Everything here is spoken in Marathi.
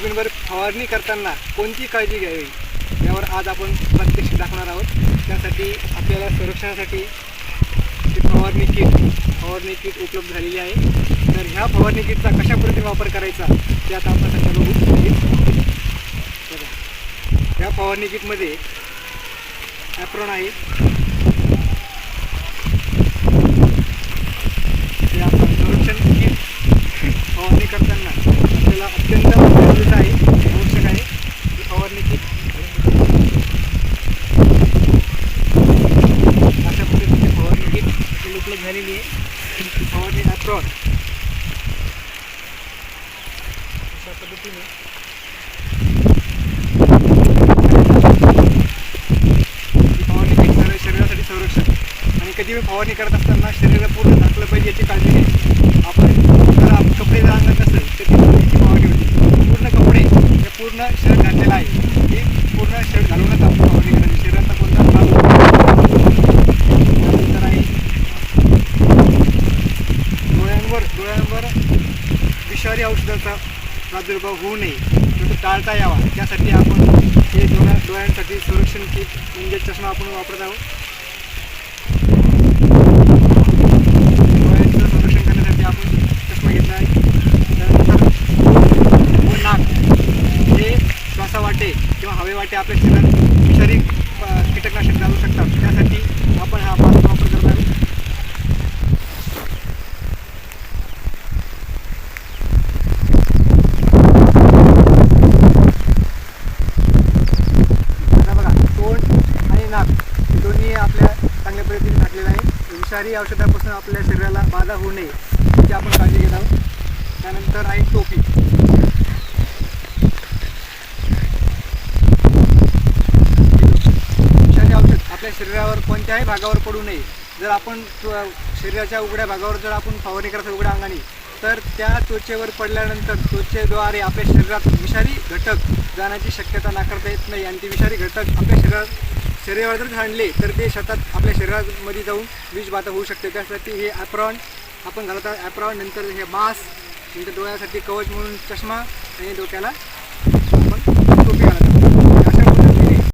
सोयाबीनवर फवारणी करताना कोणती काळजी घ्यावी? यावर आज आपण प्रत्यक्ष दाखवणार आहोत. त्यासाठी आपल्याला संरक्षणासाठी फवारणी किट फवारणी किट उपलब्ध झालेली आहे. तर ह्या फवारणी किटचा कशा पद्धतीने वापर करायचा ते आता आपण सध्या बघू. ह्या फवारणी किटमध्ये ॲप्रॉन आहे ते आपण संरक्षण किट फवारणी करताना आपल्याला अत्यंत गरजेचं आहे आवश्यक आहे ही फवारणी किट अशा पद्धतीची फवारणी किट ही उपलब्ध झालेली आहे ही फवारणी ॲप्रॉन अशा पद्धतीने शरीरासाठी संरक्षण आणि कधी मी फवारणी करत असताना शरीर पूर्ण झाकलं पाहिजे याची काळजी घ्यायची. आपण जर कपडे जर अंगात नसेल तर ती फवारणी पूर्ण कपडे हे पूर्ण शरीर घातलेलं आहे हे पूर्ण शर्ट घालूनच आपण फवारणी करायची शरीराचा कोणता भाग त्यानंतर आहे डोळ्यांवर डोळ्यांवर विषारी औषधाचा प्रादुर्भाव होऊ नये तो टाळता यावा. त्यासाठी आपण हे डोळ्या डोळ्यांसाठी संरक्षण किट म्हणजे चष्मा आपण वापरत आहोत. डोळ्यांचं संरक्षण करण्यासाठी आपण चष्मा घेतला आहे. त्यानंतर नाक. हे श्वासावाटे किंवा हवेवाटे आपल्या शरीरात विषारी अ, कीटकनाशक घालू शकतात त्यासाठी आपण हा मास्क वापर करत आहोत आता बघा तोंड आणि नाक हे दोन्ही आपल्या चांगल्या पद्धतीने टाकलेला आहे. विषारी औषधापासून आपल्या शरीराला बाधा होऊ नये याची आपण काळजी घेत आहोत. त्यानंतर आहे टोपी. विषारी औषध आपल्या शरीरावर कोणत्याही भागावर पडू नये. जर आपण शरीराच्या उघड्या भागावर जर आपण फवारणी करतो उघड्या अंगाने तर त्या त्वचेवर पडल्यानंतर त्वचेद्वारे आपल्या शरीरात विषारी घटक जाण्याची शक्यता नाकारता येत नाही. आणि ते विषारी घटक आपल्या शरीरात शरीरावर जर घाणले तर ते सतत आपल्या शरीरामध्ये जाऊन विषबाधा होऊ शकते. त्यासाठी हे ॲप्रॉन आपण घालत आहोत ॲप्रॉन नंतर हे मास्क नंतर डोळ्यासाठी कवच म्हणून चष्मा आणि डोक्याला